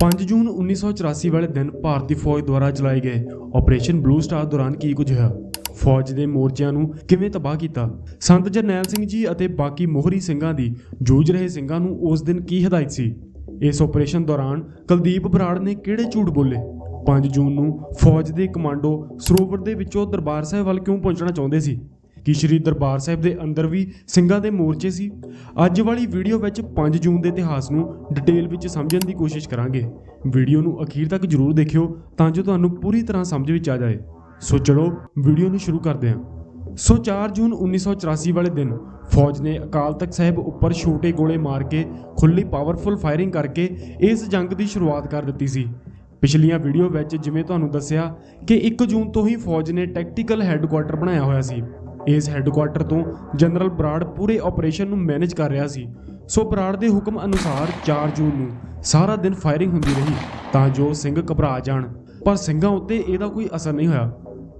5 ਜੂਨ 1984 ਵਾਲੇ ਦਿਨ ਭਾਰਤੀ ਫੌਜ ਦੁਆਰਾ ਚਲਾਏ ਗਏ ਆਪਰੇਸ਼ਨ ਬਲੂ ਸਟਾਰ ਦੌਰਾਨ ਕੀ ਕੁਝ ਹੋਇਆ? ਫੌਜ ਦੇ ਮੋਰਚਿਆਂ ਨੂੰ ਕਿਵੇਂ ਤਬਾਹ ਕੀਤਾ? ਸੰਤ ਜਰਨੈਲ ਸਿੰਘ ਜੀ ਅਤੇ ਬਾਕੀ ਮੋਹਰੀ ਸਿੰਘਾਂ ਦੀ ਜੂਝ ਰਹੇ ਸਿੰਘਾਂ ਨੂੰ ਉਸ ਦਿਨ ਕੀ ਹਦਾਇਤ ਸੀ? ਇਸ ਆਪਰੇਸ਼ਨ ਦੌਰਾਨ ਕੁਲਦੀਪ ਬਰਾੜ ਨੇ ਕਿਹੜੇ ਝੂਠ ਬੋਲੇ? 5 ਜੂਨ ਨੂੰ ਫੌਜ ਦੇ ਕਮਾਂਡੋ ਸਰੋਵਰ ਦੇ ਵਿੱਚੋਂ ਦਰਬਾਰ ਸਾਹਿਬ ਵੱਲ ਕਿਉਂ ਪਹੁੰਚਣਾ ਚਾਹੁੰਦੇ ਸੀ? ਕਿ ਸ਼੍ਰੀ ਦਰਬਾਰ ਸਾਹਿਬ ਦੇ ਅੰਦਰ ਵੀ ਸਿੰਘਾਂ ਦੇ ਮੋਰਚੇ ਸੀ। ਅੱਜ ਵਾਲੀ ਵੀਡੀਓ ਵਿੱਚ 5 ਜੂਨ ਦੇ ਇਤਿਹਾਸ ਨੂੰ ਡਿਟੇਲ ਵਿੱਚ ਸਮਝਣ ਦੀ ਕੋਸ਼ਿਸ਼ ਕਰਾਂਗੇ। ਵੀਡੀਓ ਨੂੰ ਅਖੀਰ ਤੱਕ ਜਰੂਰ ਦੇਖਿਓ ਤਾਂ ਜੋ ਤੁਹਾਨੂੰ ਪੂਰੀ ਤਰ੍ਹਾਂ ਸਮਝ ਵਿੱਚ ਆ ਜਾਏ। ਸੋ ਚਲੋ, ਵੀਡੀਓ ਨੂੰ ਸ਼ੁਰੂ ਕਰਦੇ ਹਾਂ। ਸੋ 4 ਜੂਨ 1984 ਵਾਲੇ ਦਿਨ ਫੌਜ ਨੇ ਅਕਾਲ ਤਖਤ ਸਾਹਿਬ ਉੱਪਰ ਛੋਟੇ ਗੋਲੇ ਮਾਰ ਕੇ ਖੁੱਲੀ ਪਾਵਰਫੁਲ ਫਾਇਰਿੰਗ ਕਰਕੇ ਇਸ ਜੰਗ ਦੀ ਸ਼ੁਰੂਆਤ ਕਰ ਦਿੱਤੀ ਸੀ। ਪਿਛਲੀਆਂ ਵੀਡੀਓ ਵਿੱਚ ਜਿਵੇਂ ਤੁਹਾਨੂੰ ਦੱਸਿਆ ਕਿ 1 ਜੂਨ ਤੋਂ ਹੀ ਫੌਜ ਨੇ ਟੈਕਟੀਕਲ ਹੈੱਡਕੁਆਟਰ ਬਣਾਇਆ ਹੋਇਆ ਸੀ। ਇਸ ਹੈੱਡਕੁਆਟਰ ਤੋਂ ਜਨਰਲ ਬਰਾੜ ਪੂਰੇ ਆਪਰੇਸ਼ਨ ਨੂੰ ਮੈਨੇਜ ਕਰ ਰਿਹਾ ਸੀ। ਸੋ ਬਰਾੜ ਦੇ ਹੁਕਮ ਅਨੁਸਾਰ 4 ਜੂਨ ਨੂੰ ਸਾਰਾ ਦਿਨ ਫਾਇਰਿੰਗ ਹੁੰਦੀ ਰਹੀ ਤਾਂ ਜੋ ਸਿੰਘ ਘਬਰਾ ਜਾਣ। ਪਰ ਸਿੰਘਾਂ ਉੱਤੇ ਇਹਦਾ ਕੋਈ ਅਸਰ ਨਹੀਂ ਹੋਇਆ।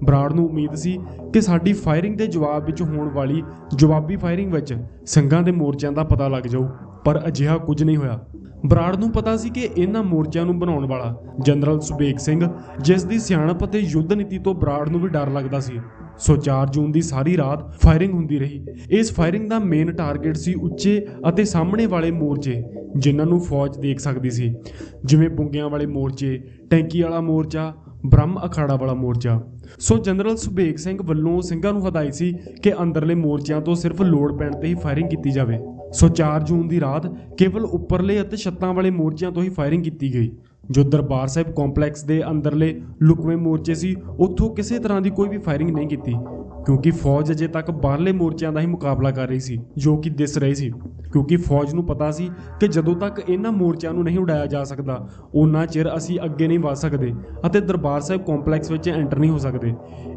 ਬਰਾੜ ਨੂੰ ਉਮੀਦ ਸੀ ਕਿ ਸਾਡੀ ਫਾਇਰਿੰਗ ਦੇ ਜਵਾਬ ਵਿੱਚ ਹੋਣ ਵਾਲੀ ਜਵਾਬੀ ਫਾਇਰਿੰਗ ਵਿੱਚ ਸਿੰਘਾਂ ਦੇ ਮੋਰਚਿਆਂ ਦਾ ਪਤਾ ਲੱਗ ਜਾਊ, ਪਰ ਅਜਿਹਾ ਕੁਝ ਨਹੀਂ ਹੋਇਆ। ਬਰਾੜ ਨੂੰ ਪਤਾ ਸੀ ਕਿ ਇਹਨਾਂ ਮੋਰਚਿਆਂ ਨੂੰ ਬਣਾਉਣ ਵਾਲਾ ਜਨਰਲ ਸੁਬੇਗ ਸਿੰਘ, ਜਿਸ ਦੀ ਸਿਆਣਪ ਅਤੇ ਯੁੱਧ ਨੀਤੀ ਤੋਂ ਬਰਾੜ ਨੂੰ ਵੀ ਡਰ ਲੱਗਦਾ ਸੀ। ਸੋ 4 ਜੂਨ ਦੀ ਸਾਰੀ ਰਾਤ ਫਾਇਰਿੰਗ ਹੁੰਦੀ ਰਹੀ। ਇਸ ਫਾਇਰਿੰਗ ਦਾ ਮੇਨ ਟਾਰਗੇਟ ਸੀ ਉੱਚੇ ਅਤੇ ਸਾਹਮਣੇ ਵਾਲੇ ਮੋਰਚੇ, ਜਿਨ੍ਹਾਂ ਨੂੰ ਫੌਜ ਦੇਖ ਸਕਦੀ ਸੀ। ਜਿਵੇਂ ਪੁੰਗਿਆਂ ਵਾਲੇ ਮੋਰਚੇ, ਟੈਂਕੀ ਵਾਲਾ ਮੋਰਚਾ, ਬ੍ਰਹਮ ਅਖਾੜਾ ਵਾਲਾ ਮੋਰਚਾ। ਸੋ ਜਨਰਲ ਸੁਬੇਗ ਸਿੰਘ ਵੱਲੋਂ ਸਿੰਘਾਂ ਨੂੰ ਹਦਾਇਤ ਸੀ ਕਿ ਅੰਦਰਲੇ ਮੋਰਚਿਆਂ ਤੋਂ ਸਿਰਫ ਲੋੜ ਪੈਣ ਤੇ ਹੀ ਫਾਇਰਿੰਗ ਕੀਤੀ ਜਾਵੇ। ਸੋ 4 ਜੂਨ ਦੀ ਰਾਤ ਕੇਵਲ ਉੱਪਰਲੇ ਅਤੇ ਛੱਤਾਂ ਵਾਲੇ ਮੋਰਚਿਆਂ ਤੋਂ ਹੀ ਫਾਇਰਿੰਗ ਕੀਤੀ ਗਈ। ਜੋ ਦਰਬਾਰ ਸਾਹਿਬ ਕੰਪਲੈਕਸ ਦੇ ਅੰਦਰਲੇ ਲੁਕਵੇਂ ਮੋਰਚੇ ਸੀ, ਉੱਥੋਂ ਕਿਸੇ ਤਰ੍ਹਾਂ ਦੀ ਕੋਈ ਵੀ ਫਾਇਰਿੰਗ ਨਹੀਂ ਕੀਤੀ, ਕਿਉਂਕਿ ਫੌਜ ਅਜੇ ਤੱਕ ਬਾਹਰਲੇ ਮੋਰਚਿਆਂ ਦਾ ਹੀ ਮੁਕਾਬਲਾ ਕਰ ਰਹੀ ਸੀ, ਜੋ ਕਿ ਦਿਸ ਰਹੀ ਸੀ। ਕਿਉਂਕਿ ਫੌਜ ਨੂੰ ਪਤਾ ਸੀ ਕਿ ਜਦੋਂ ਤੱਕ ਇਹਨਾਂ ਮੋਰਚਿਆਂ ਨੂੰ ਨਹੀਂ ਉਡਾਇਆ ਜਾ ਸਕਦਾ ਉਹਨਾਂ ਚਿਰ ਅਸੀਂ ਅੱਗੇ ਨਹੀਂ ਵਧ ਸਕਦੇ ਅਤੇ ਦਰਬਾਰ ਸਾਹਿਬ ਕੰਪਲੈਕਸ ਵਿੱਚ ਐਂਟਰ ਨਹੀਂ ਹੋ ਸਕਦੇ।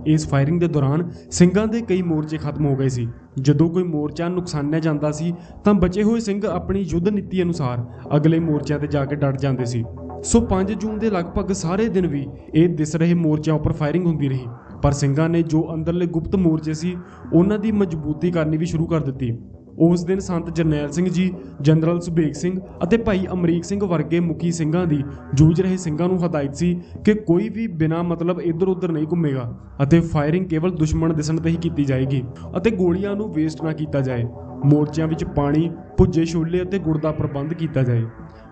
ਇਸ ਫਾਇਰਿੰਗ ਦੇ ਦੌਰਾਨ ਸਿੰਘਾਂ ਦੇ ਕਈ ਮੋਰਚੇ ਖਤਮ ਹੋ ਗਏ ਸੀ। ਜਦੋਂ ਕੋਈ ਮੋਰਚਾ ਨੁਕਸਾਨਿਆ ਜਾਂਦਾ ਸੀ, ਤਾਂ ਬਚੇ ਹੋਏ ਸਿੰਘ ਆਪਣੀ ਯੁੱਧ ਨੀਤੀ ਅਨੁਸਾਰ ਅਗਲੇ ਮੋਰਚਿਆਂ ਤੇ ਜਾ ਕੇ ਡਟ ਜਾਂਦੇ ਸੀ। ਸੋ 5 ਜੂਨ ਦੇ ਲਗਭਗ ਸਾਰੇ ਦਿਨ ਵੀ ਇਹ ਦਿਸ ਰਹੇ ਮੋਰਚਿਆਂ ਉੱਪਰ ਫਾਇਰਿੰਗ ਹੁੰਦੀ ਰਹੀ। ਪਰ ਸਿੰਘਾਂ ਨੇ ਜੋ ਅੰਦਰਲੇ ਗੁਪਤ ਮੋਰਚੇ ਸੀ, ਉਹਨਾਂ ਦੀ ਮਜ਼ਬੂਤੀ ਕਰਨੀ ਵੀ ਸ਼ੁਰੂ ਕਰ ਦਿੱਤੀ। ਉਸ ਦਿਨ ਸੰਤ ਜਰਨੈਲ ਸਿੰਘ ਜੀ, ਜਨਰਲ ਸੁਬੇਗ ਸਿੰਘ ਅਤੇ ਭਾਈ ਅਮਰੀਕ ਸਿੰਘ ਵਰਗੇ ਮੁਖੀ ਸਿੰਘਾਂ ਦੀ ਜੂਝ ਰਹੇ ਸਿੰਘਾਂ ਨੂੰ ਹਦਾਇਤ ਸੀ ਕਿ ਕੋਈ ਵੀ ਬਿਨਾਂ ਮਤਲਬ ਇੱਧਰ ਉੱਧਰ ਨਹੀਂ ਘੁੰਮੇਗਾ ਅਤੇ ਫਾਇਰਿੰਗ ਕੇਵਲ ਦੁਸ਼ਮਣ ਦਿਸਣ ਤੇ ਹੀ ਕੀਤੀ ਜਾਏਗੀ ਅਤੇ ਗੋਲੀਆਂ ਨੂੰ ਵੇਸਟ ਨਾ ਕੀਤਾ ਜਾਏ। ਮੋਰਚਿਆਂ ਵਿੱਚ ਪਾਣੀ ਭੁੱਜੇ ਛੋਲੇ ਅਤੇ ਗੁੜ ਦਾ ਪ੍ਰਬੰਧ ਕੀਤਾ ਜਾਏ।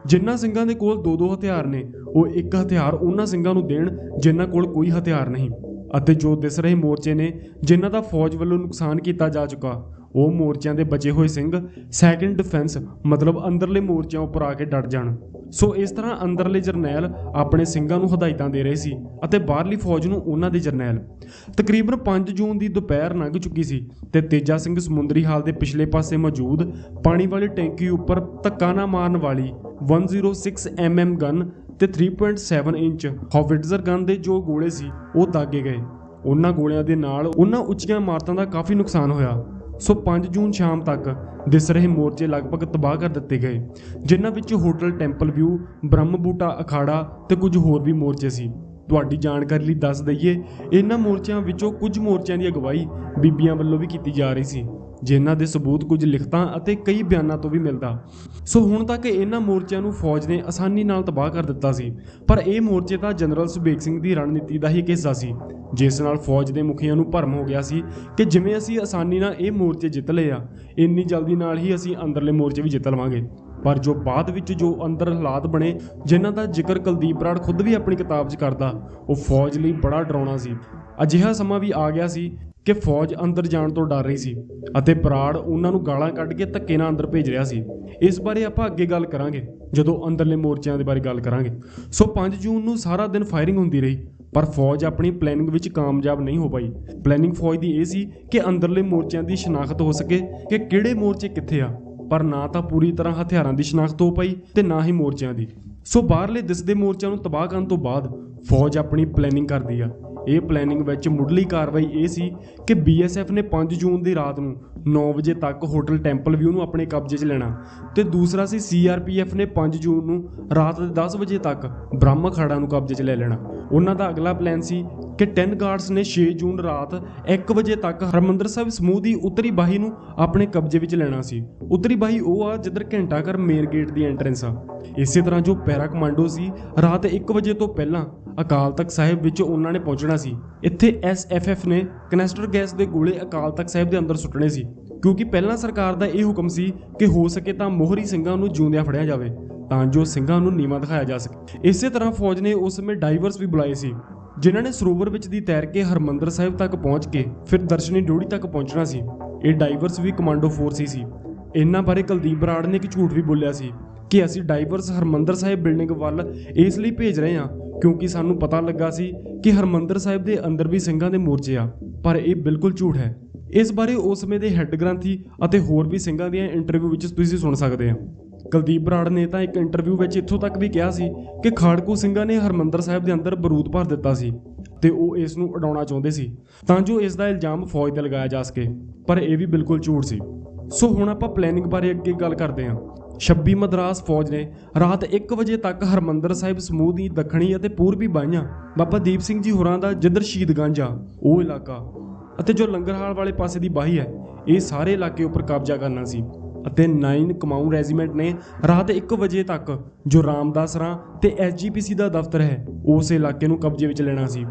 ਜਿਨ੍ਹਾਂ ਸਿੰਘਾਂ ਦੇ ਕੋਲ ਦੋ ਦੋ ਹਥਿਆਰ ਨੇ, ਉਹ ਇੱਕ ਹਥਿਆਰ ਉਹਨਾਂ ਸਿੰਘਾਂ ਨੂੰ ਦੇਣ ਜਿਨ੍ਹਾਂ ਕੋਲ ਕੋਈ ਹਥਿਆਰ ਨਹੀਂ। ਅਤੇ ਜੋ ਦਿਸ ਰਹੇ ਮੋਰਚੇ ਨੇ, ਜਿਨ੍ਹਾਂ ਦਾ ਫੌਜ ਵੱਲੋਂ ਨੁਕਸਾਨ ਕੀਤਾ ਜਾ ਚੁੱਕਾ ਉਹ ਮੋਰਚਿਆਂ ਦੇ ਬਚੇ ਹੋਏ ਸਿੰਘ ਸੈਕੰਡ ਡਿਫੈਂਸ ਮਤਲਬ ਅੰਦਰਲੇ ਮੋਰਚਿਆਂ ਉੱਪਰ ਆ ਕੇ ਡਟ ਜਾਣ। ਸੋ ਇਸ ਤਰ੍ਹਾਂ ਅੰਦਰਲੇ ਜਰਨੈਲ ਆਪਣੇ ਸਿੰਘਾਂ ਨੂੰ ਹਦਾਇਤਾਂ ਦੇ ਰਹੇ ਸੀ ਅਤੇ ਬਾਹਰਲੀ ਫੌਜ ਨੂੰ ਉਹਨਾਂ ਦੇ ਜਰਨੈਲ। ਤਕਰੀਬਨ 5 ਜੂਨ ਦੀ ਦੁਪਹਿਰ ਲੰਘ ਚੁੱਕੀ ਸੀ ਤੇ ਤੇਜਾ ਸਿੰਘ ਸਮੁੰਦਰੀ ਹਾਲ ਦੇ ਪਿਛਲੇ ਪਾਸੇ ਮੌਜੂਦ ਪਾਣੀ ਵਾਲੀ ਟੈਂਕੀ ਉੱਪਰ ਧੱਕਾ ਨਾ ਮਾਰਨ ਵਾਲੀ 106 mm ਗਨ ਤੇ 3.7 ਇੰਚ ਹੌਵਿਟਜ਼ਰ ਗਨ ਦੇ ਜੋ ਗੋਲੇ ਸੀ, ਉਹ ਦਾਗੇ ਗਏ। ਉਹਨਾਂ ਗੋਲਿਆਂ ਦੇ ਨਾਲ ਉਹਨਾਂ ਉੱਚੀਆਂ ਇਮਾਰਤਾਂ ਦਾ ਕਾਫੀ ਨੁਕਸਾਨ ਹੋਇਆ। ਸੋ 5 ਜੂਨ ਸ਼ਾਮ ਤੱਕ ਦਿਸ ਰਹੇ ਮੋਰਚੇ ਲਗਭਗ ਤਬਾਹ ਕਰ ਦਿੱਤੇ ਗਏ, ਜਿਨ੍ਹਾਂ ਵਿੱਚ ਹੋਟਲ ਟੈਂਪਲ ਵਿਊ, ਬ੍ਰਹਮ ਬੂਟਾ ਅਖਾੜਾ ਤੇ ਕੁਝ ਹੋਰ ਵੀ ਮੋਰਚੇ ਸੀ। ਤੁਹਾਡੀ ਜਾਣਕਾਰੀ ਲਈ ਦੱਸ ਦਈਏ, ਇਹਨਾਂ ਮੋਰਚਿਆਂ ਵਿੱਚੋਂ ਕੁਝ ਮੋਰਚਿਆਂ ਦੀ ਅਗਵਾਈ ਬੀਬੀਆਂ ਵੱਲੋਂ ਵੀ ਕੀਤੀ ਜਾ ਰਹੀ ਸੀ। ਜਿਨ੍ਹਾਂ ਦੇ ਸਬੂਤ ਕੁਝ ਲਿਖਤਾਂ ਅਤੇ ਕਈ ਬਿਆਨਾਂ ਤੋਂ ਵੀ ਮਿਲਦਾ। ਸੋ ਹੁਣ ਤੱਕ ਇਹਨਾਂ ਮੋਰਚਿਆਂ ਨੂੰ ਫੌਜ ਨੇ ਆਸਾਨੀ ਨਾਲ ਤਬਾਹ ਕਰ ਦਿੱਤਾ ਸੀ, ਪਰ ਇਹ ਮੋਰਚੇ ਤਾਂ ਜਨਰਲ ਸੁਬੇਗ ਸਿੰਘ ਦੀ ਰਣਨੀਤੀ ਦਾ ਹੀ ਇੱਕ ਹਿੱਸਾ ਸੀ, ਜਿਸ ਨਾਲ ਫੌਜ ਦੇ ਮੁਖੀਆਂ ਨੂੰ ਭਰਮ ਹੋ ਗਿਆ ਸੀ ਕਿ ਜਿਵੇਂ ਅਸੀਂ ਆਸਾਨੀ ਨਾਲ ਇਹ ਮੋਰਚੇ ਜਿੱਤ ਲਏ ਆ, ਇੰਨੀ ਜਲਦੀ ਨਾਲ ਹੀ ਅਸੀਂ ਅੰਦਰਲੇ ਮੋਰਚੇ ਵੀ ਜਿੱਤ ਲਵਾਂਗੇ। ਪਰ ਜੋ ਬਾਅਦ ਵਿੱਚ ਜੋ ਅੰਦਰ ਹਾਲਾਤ ਬਣੇ, ਜਿਨ੍ਹਾਂ ਦਾ ਜ਼ਿਕਰ ਕੁਲਦੀਪ ਰਾੜ ਖੁਦ ਵੀ ਆਪਣੀ ਕਿਤਾਬ 'ਚ ਕਰਦਾ, ਉਹ ਫੌਜ ਲਈ ਬੜਾ ਡਰਾਉਣਾ ਸੀ। ਅਜਿਹਾ ਸਮਾਂ ਵੀ ਆ ਗਿਆ ਸੀ ਕਿ ਫੌਜ ਅੰਦਰ ਜਾਣ ਤੋਂ ਡਰ ਰਹੀ ਸੀ ਅਤੇ ਬਰਾੜ ਉਹਨਾਂ ਨੂੰ ਗਾਲਾਂ ਕੱਢ ਕੇ ਧੱਕੇ ਨਾਲ ਅੰਦਰ ਭੇਜ ਰਿਹਾ ਸੀ। ਇਸ ਬਾਰੇ ਆਪਾਂ ਅੱਗੇ ਗੱਲ ਕਰਾਂਗੇ, ਜਦੋਂ ਅੰਦਰਲੇ ਮੋਰਚਿਆਂ ਦੇ ਬਾਰੇ ਗੱਲ ਕਰਾਂਗੇ। ਸੋ 5 ਜੂਨ ਨੂੰ ਸਾਰਾ ਦਿਨ ਫਾਇਰਿੰਗ ਹੁੰਦੀ ਰਹੀ, ਪਰ ਫੌਜ ਆਪਣੀ ਪਲੈਨਿੰਗ ਵਿੱਚ ਕਾਮਯਾਬ ਨਹੀਂ ਹੋ ਪਾਈ। ਪਲੈਨਿੰਗ ਫੌਜ ਦੀ ਇਹ ਸੀ ਕਿ ਅੰਦਰਲੇ ਮੋਰਚਿਆਂ ਦੀ ਸ਼ਨਾਖਤ ਹੋ ਸਕੇ ਕਿ ਕਿਹੜੇ ਮੋਰਚੇ ਕਿੱਥੇ ਆ, ਪਰ ਨਾ ਤਾਂ ਪੂਰੀ ਤਰ੍ਹਾਂ ਹਥਿਆਰਾਂ ਦੀ ਸ਼ਨਾਖਤ ਹੋ ਪਾਈ ਤੇ ਨਾ ਹੀ ਮੋਰਚਿਆਂ ਦੀ। ਸੋ ਬਾਹਰਲੇ ਦਿਸਦੇ ਮੋਰਚਿਆਂ ਨੂੰ ਤਬਾਹ ਕਰਨ ਤੋਂ ਬਾਅਦ ਫੌਜ ਆਪਣੀ ਪਲੈਨਿੰਗ ਕਰਦੀ ਆ। ਇਹ ਪਲੈਨਿੰਗ ਵਿੱਚ ਮੁੱਢਲੀ ਕਾਰਵਾਈ ਇਹ ਸੀ ਕਿ ਬੀਐਸਐਫ ਨੇ 5 ਜੂਨ ਦੀ ਰਾਤ ਨੂੰ 9 ਵਜੇ ਤੱਕ ਹੋਟਲ ਟੈਂਪਲ ਵਿਊ ਨੂੰ ਆਪਣੇ ਕਬਜ਼ੇ 'ਚ ਲੈਣਾ। ਤੇ ਦੂਸਰਾ ਸੀ ਸੀਆਰਪੀਐਫ ਨੇ 5 ਜੂਨ ਨੂੰ ਰਾਤ ਦੇ 10 ਵਜੇ ਤੱਕ ਬ੍ਰਹਮ ਅਖਾੜਾ ਨੂੰ ਕਬਜ਼ੇ 'ਚ ਲੈ ਲੈਣਾ। ਉਹਨਾਂ ਦਾ ਅਗਲਾ ਪਲਾਨ ਸੀ ਕਿ 10 ਗਾਰਡਸ ਨੇ 6 ਜੂਨ ਰਾਤ 1 ਵਜੇ ਤੱਕ ਹਰਮੰਦਰ ਸਾਹਿਬ ਸਮੂਹ ਦੀ ਉੱਤਰੀ ਬਾਹੀ ਨੂੰ ਆਪਣੇ ਕਬਜ਼ੇ ਵਿੱਚ ਲੈਣਾ ਸੀ। ਉੱਤਰੀ ਬਾਹੀ ਉਹ ਆ ਜਿੱਧਰ ਘੰਟਾ ਘਰ ਮੇਨ ਗੇਟ ਦੀ ਐਂਟਰੈਂਸ ਆ। ਇਸੇ ਤਰ੍ਹਾਂ ਜੋ ਪੈਰਾ ਕਮਾਂਡੋ ਸੀ, ਰਾਤ 1 ਵਜੇ ਤੋਂ ਪਹਿਲਾਂ ਅਕਾਲ ਤਖਤ ਸਾਹਿਬ ਵਿੱਚ ਉਹਨਾਂ ਨੇ ਪਹੁੰਚਣਾ ਸੀ। ਇੱਥੇ ਐਸਐਫਐਫ ਨੇ ਕਨੈਸਟਰ ਗੈਸ ਦੇ ਗੋਲੇ ਅਕਾਲ ਤਖਤ ਸਾਹਿਬ ਦੇ ਅੰਦਰ ਸੁੱਟਣੇ ਸੀ। ਕਿਉਂਕਿ ਪਹਿਲਾਂ ਸਰਕਾਰ ਦਾ ਇਹ ਹੁਕਮ ਸੀ ਕਿ ਹੋ ਸਕੇ ਤਾਂ ਮੋਹਰੀ ਸਿੰਘਾਂ ਨੂੰ ਜਿਉਂਦਿਆਂ ਫੜਿਆ ਜਾਵੇ, ਤਾਂ ਜੋ ਸਿੰਘਾਂ ਨੂੰ ਨੀਵਾਂ ਦਿਖਾਇਆ ਜਾ ਸਕੇ। ਇਸੇ ਤਰ੍ਹਾਂ ਫੌਜ ਨੇ ਉਸ ਸਮੇਂ ਡਾਈਵਰਸ ਵੀ ਬੁਲਾਏ ਸੀ, ਜਿਨ੍ਹਾਂ ਨੇ ਸਰੋਵਰ ਵਿੱਚ ਦੀ ਤੈਰ ਕੇ ਹਰਮੰਦਰ ਸਾਹਿਬ ਤੱਕ ਪਹੁੰਚ ਕੇ ਫਿਰ ਦਰਸ਼ਨੀ ਡੋੜੀ ਤੱਕ ਪਹੁੰਚਣਾ ਸੀ। ਇਹ ਡਾਈਵਰਸ ਵੀ ਕਮਾਂਡੋ ਫੋਰਸ ਹੀ ਸੀ। ਇਹਨਾਂ ਬਾਰੇ ਕੁਲਦੀਪ ਬਰਾੜ ਨੇ ਇੱਕ ਝੂਠ ਵੀ ਬੋਲਿਆ ਸੀ ਕਿ ਅਸੀਂ ਡਾਈਵਰਸ ਹਰਮੰਦਰ ਸਾਹਿਬ ਬਿਲਡਿੰਗ ਵੱਲ ਇਸ ਲਈ ਭੇਜ ਰਹੇ ਹਾਂ ਕਿਉਂਕਿ ਸਾਨੂੰ ਪਤਾ ਲੱਗਾ ਸੀ ਕਿ ਹਰਮੰਦਰ ਸਾਹਿਬ ਦੇ ਅੰਦਰ ਵੀ ਸਿੰਘਾਂ ਦੇ ਮੋਰਚੇ ਆ, ਪਰ ਇਹ ਬਿਲਕੁਲ ਝੂਠ ਹੈ। ਇਸ ਬਾਰੇ ਉਸ ਸਮੇਂ ਦੇ ਹੈੱਡ ਗ੍ਰੰਥੀ ਅਤੇ ਹੋਰ ਵੀ ਸਿੰਘਾਂ ਦੀਆਂ ਇੰਟਰਵਿਊ ਵਿੱਚ ਤੁਸੀਂ ਸੁਣ ਸਕਦੇ ਹੋ। ਕੁਲਦੀਪ ਬਰਾੜ ਨੇ ਤਾਂ ਇੱਕ ਇੰਟਰਵਿਊ ਵਿੱਚ ਇੱਥੋਂ ਤੱਕ ਵੀ ਕਿਹਾ ਸੀ ਕਿ ਖਾੜਕੂ ਸਿੰਘਾਂ ਨੇ ਹਰਮੰਦਰ ਸਾਹਿਬ ਦੇ ਅੰਦਰ ਬਰੂਦ ਭਰ ਦਿੱਤਾ ਸੀ ਤੇ ਉਹ ਇਸ ਨੂੰ ਉਡਾਉਣਾ ਚਾਹੁੰਦੇ ਸੀ, ਤਾਂ ਜੋ ਇਸ ਦਾ ਇਲਜ਼ਾਮ ਫੌਜ ਤੇ ਲਗਾਇਆ ਜਾ ਸਕੇ, ਪਰ ਇਹ ਵੀ ਬਿਲਕੁਲ ਝੂਠ ਸੀ। ਸੋ ਹੁਣ ਆਪਾਂ ਪਲੈਨਿੰਗ ਬਾਰੇ ਅੱਗੇ ਗੱਲ ਕਰਦੇ ਹਾਂ। 26 ਮਦਰਾਸ ਫੌਜ ਨੇ ਰਾਤ 1 ਵਜੇ ਤੱਕ ਹਰਮੰਦਰ ਸਾਹਿਬ ਸਮੂਹ ਦੀ ਦੱਖਣੀ ਅਤੇ ਪੂਰਬੀ ਬਾਈਆਂ ਬਾਬਾ ਦੀਪ ਸਿੰਘ ਜੀ ਹੋਰਾਂ ਦਾ ਜਿੱਧਰ ਸ਼ਹੀਦਗੰਜ ਆ, ਉਹ ਇਲਾਕਾ ਅਤੇ ਜੋ ਲੰਗਰਹਾਲ ਵਾਲੇ ਪਾਸੇ ਦੀ ਬਾਹੀ ਹੈ, ਇਹ ਸਾਰੇ ਇਲਾਕੇ ਉੱਪਰ ਕਬਜ਼ਾ ਕਰਨਾ ਸੀ। ਅਤੇ 9 ਕਮਾਊਂ ਰੈਜੀਮੈਂਟ ਨੇ ਰਾਤ 1 ਵਜੇ ਤੱਕ ਜੋ ਰਾਮਦਾਸ ਰਾਮਦਾਸਰਾਂ ਤੇ ਐਸਜੀਪੀਸੀ ਦਾ ਦਫ਼ਤਰ ਹੈ, ਉਸ ਇਲਾਕੇ ਨੂੰ ਕਬਜ਼ੇ ਵਿੱਚ ਲੈਣਾ ਸੀ।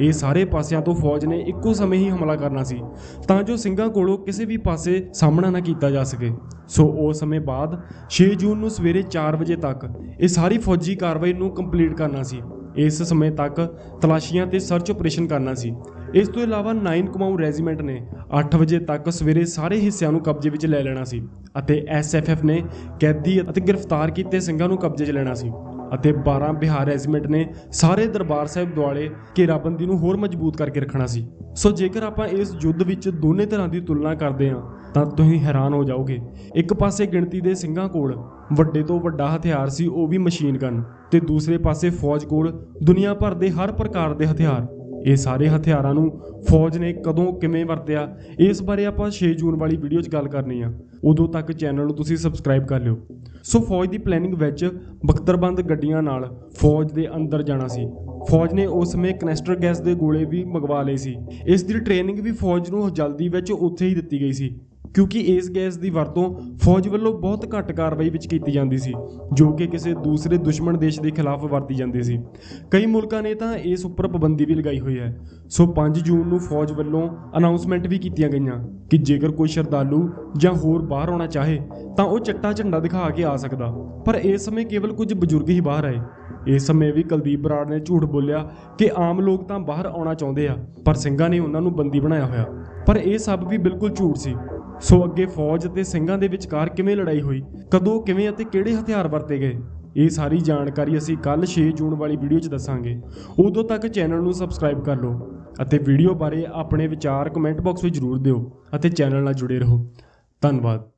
ਇਹ ਸਾਰੇ ਪਾਸਿਆਂ ਤੋਂ ਫੌਜ ਨੇ ਇੱਕੋ ਸਮੇਂ ਹੀ ਹਮਲਾ ਕਰਨਾ ਸੀ, ਤਾਂ ਜੋ ਸਿੰਘਾਂ ਕੋਲੋਂ ਕਿਸੇ ਵੀ ਪਾਸੇ ਸਾਹਮਣਾ ਨਾ ਕੀਤਾ ਜਾ ਸਕੇ। ਸੋ ਉਸ ਸਮੇਂ ਬਾਅਦ 6 ਜੂਨ ਨੂੰ ਸਵੇਰੇ 4 ਵਜੇ ਤੱਕ ਇਹ ਸਾਰੀ ਫੌਜੀ ਕਾਰਵਾਈ ਨੂੰ ਕੰਪਲੀਟ ਕਰਨਾ ਸੀ। ਇਸ ਸਮੇਂ ਤੱਕ ਤਲਾਸ਼ੀਆਂ ਤੇ ਸਰਚ ਆਪਰੇਸ਼ਨ ਕਰਨਾ ਸੀ। ਇਸ ਤੋਂ ਇਲਾਵਾ 9 ਕਮਾਊ ਰੈਜੀਮੈਂਟ ਨੇ 8 ਵਜੇ ਤੱਕ ਸਵੇਰੇ ਸਾਰੇ ਹਿੱਸਿਆਂ ਨੂੰ ਕਬਜ਼ੇ ਵਿੱਚ ਲੈ ਲੈਣਾ ਸੀ ਅਤੇ ਐਸਐਫਐਫ ਨੇ ਕੈਦੀ ਅਤੇ ਗ੍ਰਿਫਤਾਰ ਕੀਤੇ ਸਿੰਘਾਂ ਨੂੰ ਕਬਜ਼ੇ 'ਚ ਲੈਣਾ ਸੀ ਅਤੇ 12 ਬਿਹਾਰ ਰੈਜੀਮੈਂਟ ਨੇ ਸਾਰੇ ਦਰਬਾਰ ਸਾਹਿਬ ਦੁਆਲੇ ਘੇਰਾਬੰਦੀ ਨੂੰ ਹੋਰ ਮਜ਼ਬੂਤ ਕਰਕੇ ਰੱਖਣਾ ਸੀ। ਸੋ ਜੇਕਰ ਆਪਾਂ ਇਸ ਯੁੱਧ ਵਿੱਚ ਦੋਨੇ ਤਰ੍ਹਾਂ ਦੀ ਤੁਲਨਾ ਕਰਦੇ ਹਾਂ, ਤਾਂ ਤੁਸੀਂ ਹੈਰਾਨ ਹੋ ਜਾਓਗੇ। ਇੱਕ ਪਾਸੇ ਗਿਣਤੀ ਦੇ ਸਿੰਘਾਂ ਕੋਲ ਵੱਡੇ ਤੋਂ ਵੱਡਾ ਹਥਿਆਰ ਸੀ, ਉਹ ਵੀ ਮਸ਼ੀਨ ਗਨ, ਤੇ ਦੂਸਰੇ ਪਾਸੇ ਫੌਜ ਕੋਲ ਦੁਨੀਆ ਭਰ ਦੇ ਹਰ ਪ੍ਰਕਾਰ ਦੇ ਹਥਿਆਰ। ਇਹ ਸਾਰੇ ਹਥਿਆਰਾਂ ਨੂੰ ਫੌਜ ਨੇ ਕਦੋਂ ਕਿਵੇਂ ਵਰਤਿਆ, ਇਸ ਬਾਰੇ ਆਪਾਂ 6 ਜੂਨ ਵਾਲੀ ਵੀਡੀਓ 'ਚ ਗੱਲ ਕਰਨੀ ਆ। ਉਦੋਂ ਤੱਕ ਚੈਨਲ ਨੂੰ ਤੁਸੀਂ ਸਬਸਕ੍ਰਾਈਬ ਕਰ ਲਿਓ। ਸੋ ਫੌਜ ਦੀ ਪਲੈਨਿੰਗ ਵਿੱਚ ਬਖਤਰਬੰਦ ਗੱਡੀਆਂ ਨਾਲ ਫੌਜ ਦੇ ਅੰਦਰ ਜਾਣਾ ਸੀ। ਫੌਜ ਨੇ ਉਸ ਸਮੇਂ ਕਨੈਸਟਰ ਗੈਸ ਦੇ ਗੋਲੇ ਵੀ ਮੰਗਵਾ ਲਏ ਸੀ। ਇਸ ਦੀ ਟ੍ਰੇਨਿੰਗ ਵੀ ਫੌਜ ਨੂੰ ਜਲਦੀ ਵਿੱਚ ਉੱਥੇ ਹੀ ਦਿੱਤੀ ਗਈ ਸੀ। ਕਿਉਂਕਿ ਇਸ ਗੈਸ ਦੀ ਵਰਤੋਂ ਫੌਜ ਵੱਲੋਂ ਬਹੁਤ ਘੱਟ ਕਾਰਵਾਈ ਵਿੱਚ ਕੀਤੀ ਜਾਂਦੀ ਸੀ, ਜੋ ਕਿ ਕਿਸੇ ਦੂਸਰੇ ਦੁਸ਼ਮਣ ਦੇਸ਼ ਦੇ ਖਿਲਾਫ ਵਰਤੀ ਜਾਂਦੀ ਸੀ। ਕਈ ਮੁਲਕਾਂ ਨੇ ਤਾਂ ਇਸ ਉੱਪਰ ਪਾਬੰਦੀ ਵੀ ਲਗਾਈ ਹੋਈ ਹੈ। ਸੋ 5 ਜੂਨ ਨੂੰ ਫੌਜ ਵੱਲੋਂ ਅਨਾਉਂਸਮੈਂਟ ਵੀ ਕੀਤੀਆਂ ਗਈਆਂ ਕਿ ਜੇਕਰ ਕੋਈ ਸ਼ਰਧਾਲੂ ਜਾਂ ਹੋਰ ਬਾਹਰ ਆਉਣਾ ਚਾਹੇ, ਤਾਂ ਉਹ ਚੱਟਾ ਝੰਡਾ ਦਿਖਾ ਕੇ ਆ ਸਕਦਾ। ਪਰ ਇਸ ਸਮੇਂ ਕੇਵਲ ਕੁਝ ਬਜ਼ੁਰਗ ਹੀ ਬਾਹਰ ਆਏ। ਇਸ ਸਮੇਂ ਵੀ ਕੁਲਦੀਪ ਬਰਾੜ ਨੇ ਝੂਠ ਬੋਲਿਆ ਕਿ ਆਮ ਲੋਕ ਤਾਂ ਬਾਹਰ ਆਉਣਾ ਚਾਹੁੰਦੇ ਆ, ਪਰ ਸਿੰਘਾਂ ਨੇ ਉਹਨਾਂ ਨੂੰ ਬੰਦੀ ਬਣਾਇਆ ਹੋਇਆ। ਪਰ ਇਹ ਸਭ ਵੀ ਬਿਲਕੁਲ ਝੂਠ ਸੀ। ਸੋ ਅੱਗੇ ਫੌਜ ਅਤੇ ਸਿੰਘਾਂ ਦੇ ਵਿਚਕਾਰ ਕਿਵੇਂ ਲੜਾਈ ਹੋਈ? ਕਦੋਂ, ਕਿਵੇਂ ਅਤੇ ਕਿਹੜੇ ਹਥਿਆਰ ਵਰਤੇ ਗਏ? ਇਹ ਸਾਰੀ ਜਾਣਕਾਰੀ ਅਸੀਂ ਕੱਲ 6 ਜੂਨ ਵਾਲੀ ਵੀਡੀਓ 'ਚ ਦੱਸਾਂਗੇ। ਉਦੋਂ ਤੱਕ ਚੈਨਲ ਨੂੰ ਸਬਸਕ੍ਰਾਈਬ ਕਰ ਲਓ ਅਤੇ ਵੀਡੀਓ ਬਾਰੇ ਆਪਣੇ ਵਿਚਾਰ ਕਮੈਂਟ ਬਾਕਸ ਵਿੱਚ ਜ਼ਰੂਰ ਦਿਓ ਅਤੇ ਚੈਨਲ ਨਾਲ ਜੁੜੇ ਰਹੋ। ਧੰਨਵਾਦ।